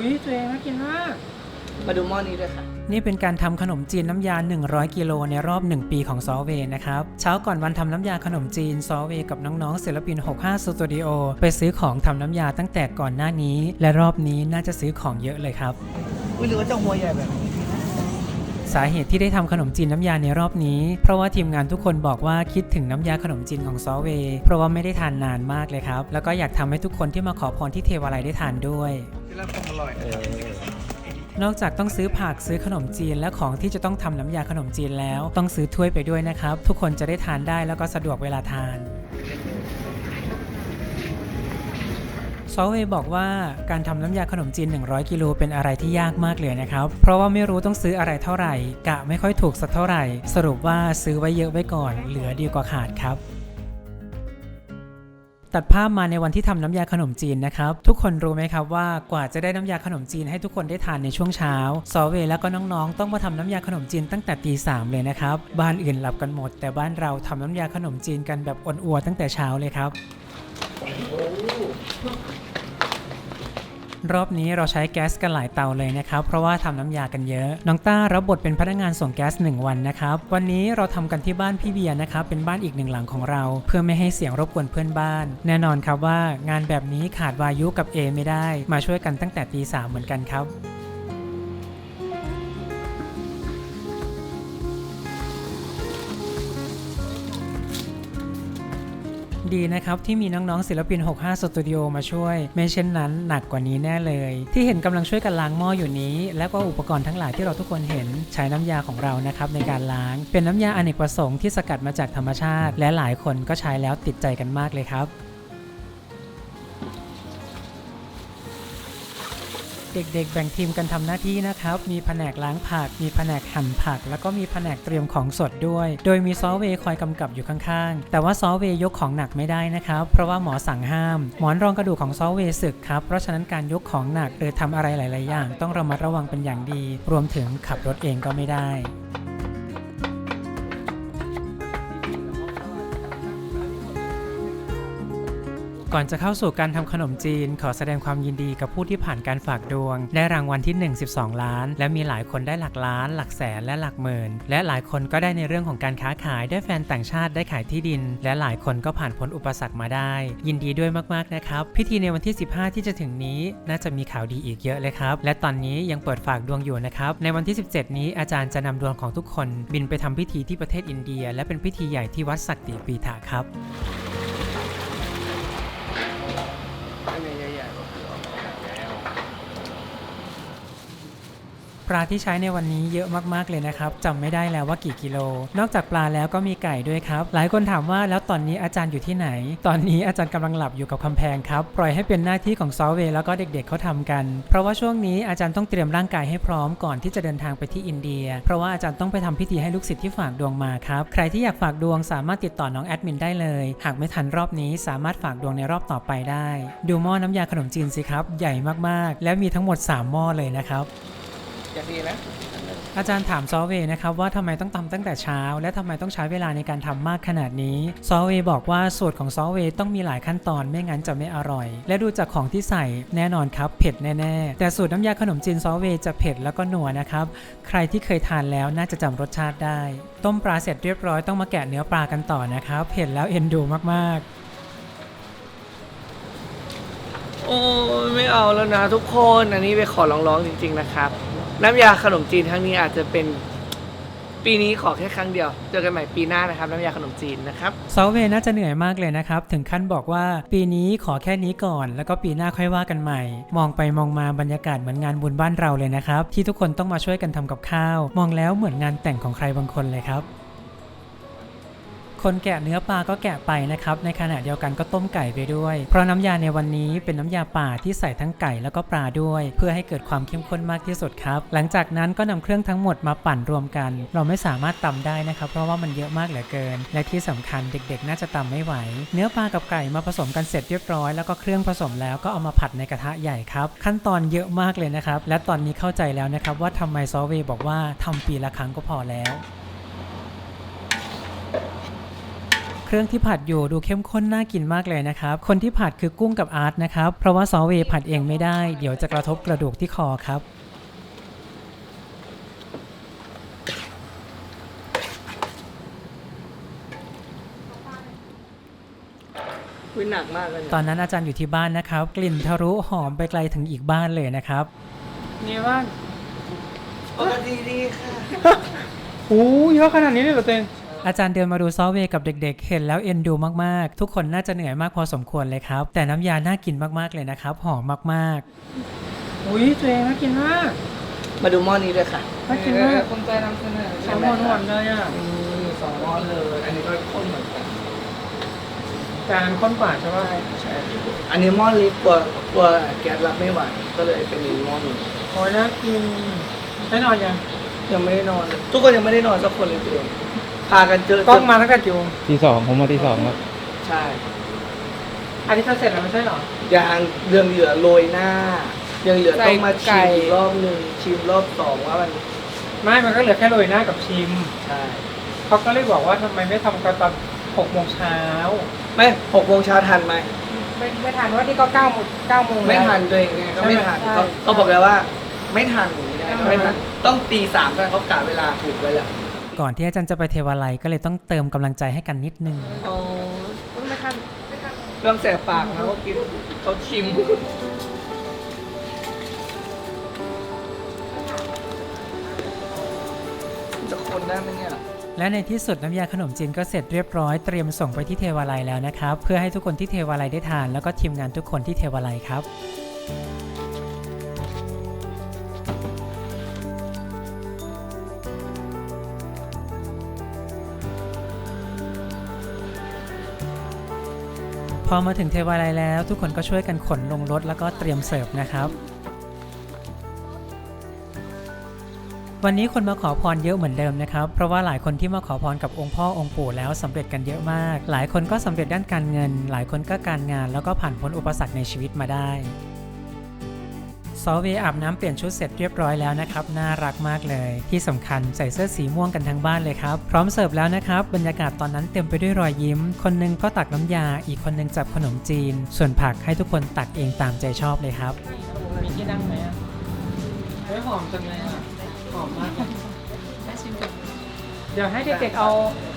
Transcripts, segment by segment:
อุ้ยตัวเองน่ากินมาก มาดูหม้อนี้ด้วยค่ะ นี่เป็นการทำขนมจีนน้ำยา 100 กิโลในรอบ 1 ปีของซอเวย์นะครับ เช้าก่อนวันทำน้ำยาขนมจีนซอเวย์กับน้องๆศิลปิน 65สตูดิโอไปซื้อของทำน้ำยาตั้งแต่ก่อนหน้านี้ และรอบนี้น่าจะซื้อของเยอะเลยครับ อุ้ยหรือว่าจะหัวใหญ่แบบนี้สาเหตุที่ได้ทำขนมจีนน้ำยาในรอบนี้ เพราะว่าทีมงานทุกคนบอกว่าคิดถึงน้ำยาขนมจีนของซอเวย์เพราะว่าไม่ได้ทานนานมากเลยครับ แล้วก็อยากทำให้ทุกคนที่มาขอพรที่เทวาลัยได้ทานด้วย ที่รับความอร่อยนอกจากต้องซื้อผักซื้อขนมจีนและของที่จะต้องทำน้ำยาขนมจีนแล้ว ต้องซื้อถ้วยไปด้วยนะครับ ทุกคนจะได้ทานได้แล้วก็สะดวกเวลาทานซอเวย์บอกว่าการทำน้ำยาขนมจีน 100 กิโลเป็นอะไรที่ยากมากเลยนะครับ เพราะว่าไม่รู้ต้องซื้ออะไรเท่าไหร่ กะไม่ค่อยถูกสักเท่าไหร่ สรุปว่าซื้อไว้เยอะไว้ก่อน เหลือดีกว่าขาดครับ ตัดภาพมาในวันที่ทำน้ำยาขนมจีนนะครับ ทุกคนรู้ไหมครับว่ากว่าจะได้น้ำยาขนมจีนให้ทุกคนได้ทานในช่วงเช้าสอเวแล้วก็น้องๆ ต้องมาทำน้ำยาขนมจีนตั้งแต่ตีสามเลยนะครับ บ้านอื่นหลับกันหมด แต่บ้านเราทำน้ำยาขนมจีนกันแบบอ่อนอัวตั้งแต่เช้าเลยครับ รอบนี้เราใช้แก๊สกันหลายเตาเลยนะครับเพราะว่าทำน้ำยากันเยอะ น้องต้ารับบทเป็นพนักงานส่งแก๊ส 1 วันนะครับ วันนี้เราทำกันที่บ้านพี่เบียร์นะครับเป็นบ้านอีกหนึ่งหลังของเรา เพื่อไม่ให้เสียงรบกวนเพื่อนบ้าน แน่นอนครับว่างานแบบนี้ขาดวายุกับเอไม่ได้ มาช่วยกันตั้งแต่ตีสามเหมือนกันครับ ดีนะครับ ที่มีน้องๆศิลปิน 65 สตูดิโอมาช่วย ไม่เช่นนั้นหนักกว่านี้แน่เลย ที่เห็นกำลังช่วยกันล้างหม้ออยู่นี้ และก็อุปกรณ์ทั้งหลายที่เราทุกคนเห็นใช้น้ำยาของเรานะครับในการล้าง เป็นน้ำยาอเนกประสงค์ที่สกัดมาจากธรรมชาติ และหลายคนก็ใช้แล้วติดใจกันมากเลยครับ เด็กๆ แบ่งทีมกันทำหน้าที่นะครับ มีแผนกล้างผัก มีแผนกหั่นผัก แล้วก็มีแผนกเตรียมของสดด้วย โดยมีซอเวย์คอยกำกับอยู่ข้างๆ แต่ว่าซอเวย์ยกของหนักไม่ได้นะครับ เพราะว่าหมอสั่งห้าม หมอนรองกระดูกของซอเวย์สึกครับ เพราะฉะนั้นการยกของหนักหรือทำอะไรหลาย ๆ อย่าง ต้องระมัดระวังเป็นอย่างดี รวมถึงขับรถเองก็ไม่ได้ ก่อนจะเข้าสู่การทำขนมจีน ขอแสดงความยินดีกับผู้ที่ผ่านการฝากดวง ได้รางวัลที่ 1 12 ล้าน และมีหลายคนได้หลักล้าน หลักแสนและหลักหมื่น และหลายคนก็ได้ในเรื่องของการค้าขายได้แฟนต่างชาติได้ขายที่ดิน และหลายคนก็ผ่านพ้นอุปสรรคมาได้ ยินดีด้วยมากๆนะครับ พิธีในวันที่ 15 ที่จะถึงนี้ น่าจะมีข่าวดีอีกเยอะเลยครับ และตอนนี้ยังเปิดฝากดวงอยู่นะครับในวันที่ 17 นี้อาจารย์จะนำดวงของทุกคน บินไปทำพิธีที่ประเทศอินเดีย และเป็นพิธีใหญ่ที่วัดสักติปีถาครับ แล้วก็คือเอาแก้ว ปลาที่ใช้ในวันนี้เยอะมากๆเลยนะครับจำไม่ได้แล้วว่ากี่กิโล นอกจากปลาแล้วก็มีไก่ด้วยครับ หลายคนถามว่าแล้วตอนนี้อาจารย์อยู่ที่ไหน ตอนนี้อาจารย์กำลังหลับอยู่กับคำแพงครับ ปล่อยให้เป็นหน้าที่ของซอฟเวย์แล้วก็เด็กๆเขาทำกัน เพราะว่าช่วงนี้อาจารย์ต้องเตรียมร่างกายให้พร้อมก่อนที่จะเดินทางไปที่อินเดีย เพราะว่าอาจารย์ต้องไปทำพิธีให้ลูกศิษย์ที่ฝากดวงมาครับใครที่อยากฝากดวงสามารถติดต่อน้องแอดมินได้เลย หากไม่ทันรอบนี้สามารถฝากดวงในรอบต่อไปได้ ดูหม้อน้ำยาขนมจีนสิครับ ใหญ่มากๆ และมีทั้งหมดสามหม้อเลยนะครับ จะดีนะอาจารย์ถามซอเวย์นะครับว่าทำไมต้องทำตั้งแต่เช้า และทำไมต้องใช้เวลาในการทำมากขนาดนี้ซอเวย์บอกว่าสูตรของซอเวย์ต้องมีหลายขั้นตอนไม่งั้นจะไม่อร่อย และดูจากของที่ใส่แน่นอนครับเผ็ดแน่ๆ แต่สูตรน้ำยาขนมจีนซอเวย์จะเผ็ดแล้วก็หนัวนะครับ ใครที่เคยทานแล้วน่าจะจำรสชาติได้ ต้มปลาเสร็จเรียบร้อยต้องมาแกะเนื้อปลากันต่อนะครับเผ็ดแล้วเอ็นดูมากๆ โอ้ยไม่เอาแล้วนะทุกคนอันนี้ไปขอร้องๆจริง ๆนะครับ น้ำยาขนมจีนครั้งนี้อาจจะเป็นปีนี้ขอแค่ครั้งเดียว เจอกันใหม่ปีหน้านะครับ น้ำยาขนมจีนนะครับซาเวน่าจะเหนื่อยมากเลยนะครับ ถึงขั้นบอกว่าปีนี้ขอแค่นี้ก่อน แล้วก็ปีหน้าค่อยว่ากันใหม่ มองไปมองมาบรรยากาศเหมือนงานบุญบ้านเราเลยนะครับ ที่ทุกคนต้องมาช่วยกันทำกับข้าว มองแล้วเหมือนงานแต่งของใครบางคนเลยครับ คนแกะเนื้อปลาก็แกะไปนะครับ ในขณะเดียวกันก็ต้มไก่ไปด้วย เพราะน้ำยาในวันนี้เป็นน้ำยาป่าที่ใส่ทั้งไก่แล้วก็ปลาด้วย เพื่อให้เกิดความเข้มข้นมากที่สุดครับ หลังจากนั้นก็นำเครื่องทั้งหมดมาปั่นรวมกัน เราไม่สามารถตำได้นะครับ เพราะว่ามันเยอะมากเหลือเกิน และที่สำคัญเด็กๆ น่าจะตำไม่ไหว เนื้อปลากับไก่มาผสมกันเสร็จเรียบร้อยแล้วก็เครื่องผสมแล้วก็เอามาผัดในกระทะใหญ่ครับ ขั้นตอนเยอะมากเลยนะครับ และตอนนี้เข้าใจแล้วนะครับว่าทำไมซอเวบอกว่าทำปีละครั้งก็พอแล้ว เครื่องที่ผัดอยู่ดูเข้มข้นน่ากินมากเลยนะครับ คนที่ผัดคือกุ้งกับอาร์ตนะครับ เพราะว่าซอเวย์ผัดเองไม่ได้ เดี๋ยวจะกระทบกระดูกที่คอครับวิหนักมากเลยตอนนั้นอาจารย์อยู่ที่บ้านนะครับ กลิ่นทะลุหอมไปไกลถึงอีกบ้านเลยนะครับนี่บ้างปกติดีค่ะ โอ้เยอะขนาดนี้เลยเหรอเตง อาจารย์เดินมาดูซอเวย์กับเด็กๆ เห็นแล้วเอ็นดูมากๆ ทุกคนน่าจะเหนื่อยมากพอสมควรเลยครับ แต่น้ำยาน่ากินมากๆเลยนะครับ หอมมากอุ้ยเตงน่ากินมาก มาดูหม้อนี้ด้วยค่ะน่ากินมากคนใจนำเสนอสองหวานๆเลยอะนี่สองหม้อเลย อันนี้ก็ข้นเหมือนกันแต่อันนั้นข้นกว่าใช่ป่ะใช่อันนี้หม้อลิฟตัวตัวแก๊สรับไม่ไหวก็เลยเป็นหม้อนี้โอ้ยน่ากินได้นอนยังยังไม่ได้นอนเลยทุกคนยังไม่ได้นอนสักคนเลยตัวเอง พากันเจอ กล้องมาตั้งแต่กี่โมงที่สองผมมาที่สองครับ ใช่อันนี้จะเสร็จแล้วไม่ใช่เหรอ ยางเรื่องเหลือโรยหน้า ยังเหลือต้องมาใส่ไก่ชิมอีกรอบหนึ่งชิมรอบสองว่ามันไม่มันก็เหลือแค่โรยหน้ากับชิม ใช่ เขาก็เลยบอกว่าทำไมไม่ทำกันตอนหกโมงเช้า ไม่หกโมงเช้าทันไหมไม่ไม่ทันว่านี่ก็เก้าโมงเก้าโมงไม่ทันตัวเองไงก็ไม่ทันใช่ เขาเขาบอกแล้วว่า ไม่ทันอย่างนี้ได้ใช่ไม่ทันต้องตีสามกันเขากะเวลาถูกไว้แล้วๆ ก่อนที่อาจารย์จะไปเทวาลัยก็เลยต้องเติมกำลังใจให้กันนิดนึงอ๋อไม่ทันเรื่องแสบปากนะเขากินเขาชิม จะคนได้ไหมเนี่ย และในที่สุดน้ำยาขนมจีนก็เสร็จเรียบร้อยเตรียมส่งไปที่เทวาลัยแล้วนะครับ เพื่อให้ทุกคนที่เทวาลัยได้ทาน แล้วก็ทีมงานทุกคนที่เทวาลัยครับ พอมาถึงเทวาลัยแล้ว ทุกคนก็ช่วยกันขนลงรถแล้วก็เตรียมเสิร์ฟนะครับ วันนี้คนมาขอพรเยอะเหมือนเดิมนะครับ เพราะว่าหลายคนที่มาขอพรกับองค์พ่อองค์ปู่แล้วสำเร็จกันเยอะมาก หลายคนก็สำเร็จด้านการเงิน หลายคนก็การงานแล้วก็ผ่านพ้นอุปสรรคในชีวิตมาได้ ซอเวอาบน้ำเปลี่ยนชุดเสร็จเรียบร้อยแล้วนะครับ น่ารักมากเลย ที่สำคัญใส่เสื้อสีม่วงกันทั้งบ้านเลยครับ พร้อมเสิร์ฟแล้วนะครับ บรรยากาศตอนนั้นเต็มไปด้วยรอยยิ้ม คนหนึงก็ตักน้ำยา อีกคนหนึงจับขนมจีน ส่วนผักให้ทุกคนตักเองตามใจชอบเลยครับ มีที่นั่งไหมอะเฮ้ยหอมจังเลยอะหอมมากอะเดี๋ยวให้เด็กๆเอา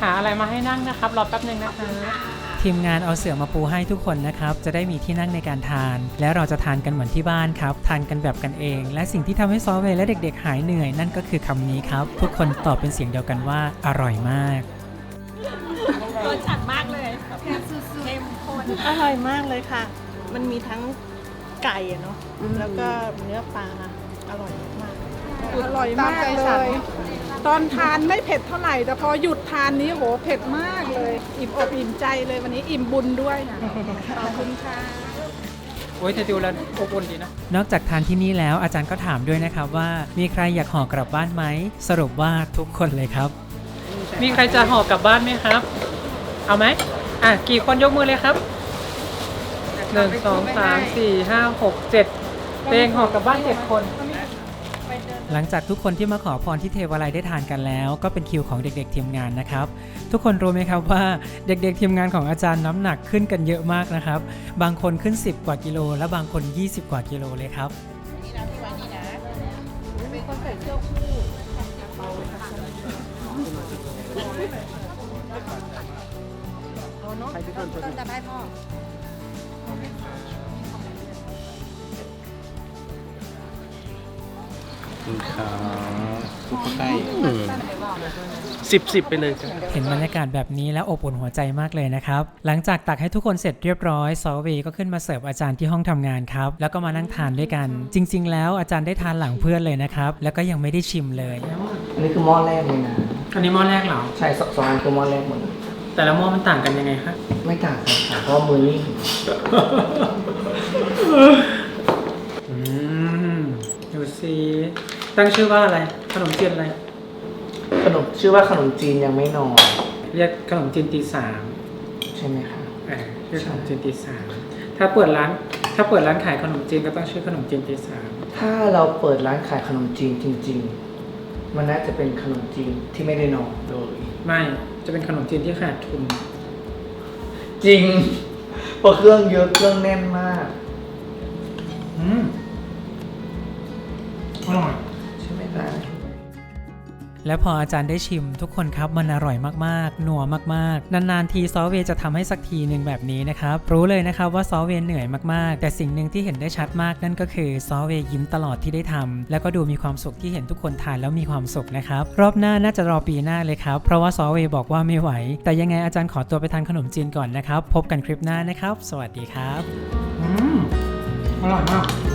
หาอะไรมาให้นั่งนะครับ รอแป๊บนึงนะคะ ทีมงานเอาเสื่อมาปูให้ทุกคนนะครับ จะได้มีที่นั่งในการทาน และเราจะทานกันเหมือนที่บ้านครับ ทานกันแบบกันเอง และสิ่งที่ทำให้ซอเวย์และเด็กๆ หายเหนื่อยนั่นก็คือคำนี้ครับ ทุกคนตอบเป็นเสียงเดียวกันว่าอร่อยมากรสจัดมากเลยแบบเข้มข้นอร่อยมากเลยค่ะ มันมีทั้งไก่อะเนาะแล้วก็เนื้อปลาอร่อยมากอร่อยมากเลย ตอนทานไม่เผ็ดเท่าไหร่ แต่พอหยุดทานนี้โหเผ็ดมากเลย อิ่มอกอิ่มใจเลยวันนี้อิ่มบุญด้วยนะขอบคุณค่ะโอ้ยแต่ดูแล้วอบอุ่นดีนะ นอกจากทานที่นี่แล้วอาจารย์ก็ถามด้วยนะครับว่า มีใครอยากห่อกลับบ้านไหม สรุปว่าทุกคนเลยครับ มีใครจะห่อกลับบ้านไหมครับ เอาไหมอะกี่คนยกมือเลยครับหนึ่งสองสามสี่ห้าหกเจ็ดเตงห่อกลับบ้านเจ็ดคน หลังจากทุกคนที่มาขอพรที่เทวาลัยได้ทานกันแล้ว ก็เป็นคิวของเด็กๆทีมงานนะครับ ทุกคนรู้ไหมครับว่าเด็กๆทีมงานของอาจารย์น้ำหนักขึ้นกันเยอะมากนะครับ บางคนขึ้น 10 กว่ากิโล และบางคน 20 กว่ากิโลเลยครับคุ ณครับทุกใกล้สิบสิบไปเลยจ้ะเห็นบรรยากาศแบบนี้แล้วอบอุ่นหัวใจมากเลยนะครับ หลังจากตักให้ทุกคนเสร็จเรียบร้อยซอเวย์ก็ขึ้นมาเสิร์ฟอาจารย์ที่ห้องทำงานครับ แล้วก็มานั่งทานด้วยกัน จริง ๆ แล้วอาจารย์ได้ทานหลังเพื่อนเลยนะครับ แล้วก็ยังไม่ได้ชิมเลย อันนี้คือหม้อแรกเลยนะ อันนี้หม้อแรกเหรอ ใช่สองสองอันคือหม้อแรกหมดเลยแต่ละหม้อมันต่างกันยังไงคะไม่ต่างกันค่ะเพราะว่ามือนี่อืมดูสิ ตั้งชื่อว่าอะไร ขนมจีนอะไร ขนมชื่อว่าขนมจีนยังไม่นอน เรียกขนมจีนตีสามใช่ไหมคะ เออเรียกขนมจีนตีสามถ้าเปิดร้าน ถ้าเปิดร้านขายขนมจีนก็ต้องชื่อขนมจีนตีสามถ้าเราเปิดร้านขายขนมจีนจริง ๆ มันน่าจะเป็นขนมจีนที่ไม่ได้นอนเลย ไม่จะเป็นขนมจีนที่ขาดทุน จริงเพราะเครื่องเยอะเครื่องแน่นมาก อืมอร่อยใช่ไหมจ๊ะ และพออาจารย์ได้ชิมทุกคนครับมันอร่อยมากๆนัวมากๆ นานๆทีซอเวย์จะทำให้สักทีหนึ่งแบบนี้นะครับ รู้เลยนะครับว่าซอเวย์เหนื่อยมากๆ แต่สิ่งหนึ่งที่เห็นได้ชัดมากนั่นก็คือซอเวย์ยิ้มตลอดที่ได้ทำแล้วก็ดูมีความสุขที่เห็นทุกคนทานแล้วมีความสุขนะครับ รอบหน้าน่าจะรอปีหน้าเลยครับ เพราะว่าซอเวย์บอกว่าไม่ไหว แต่ยังไงอาจารย์ขอตัวไปทานขนมจีนก่อนนะครับ พบกันคลิปหน้านะครับ สวัสดีครับ อืมอร่อยมาก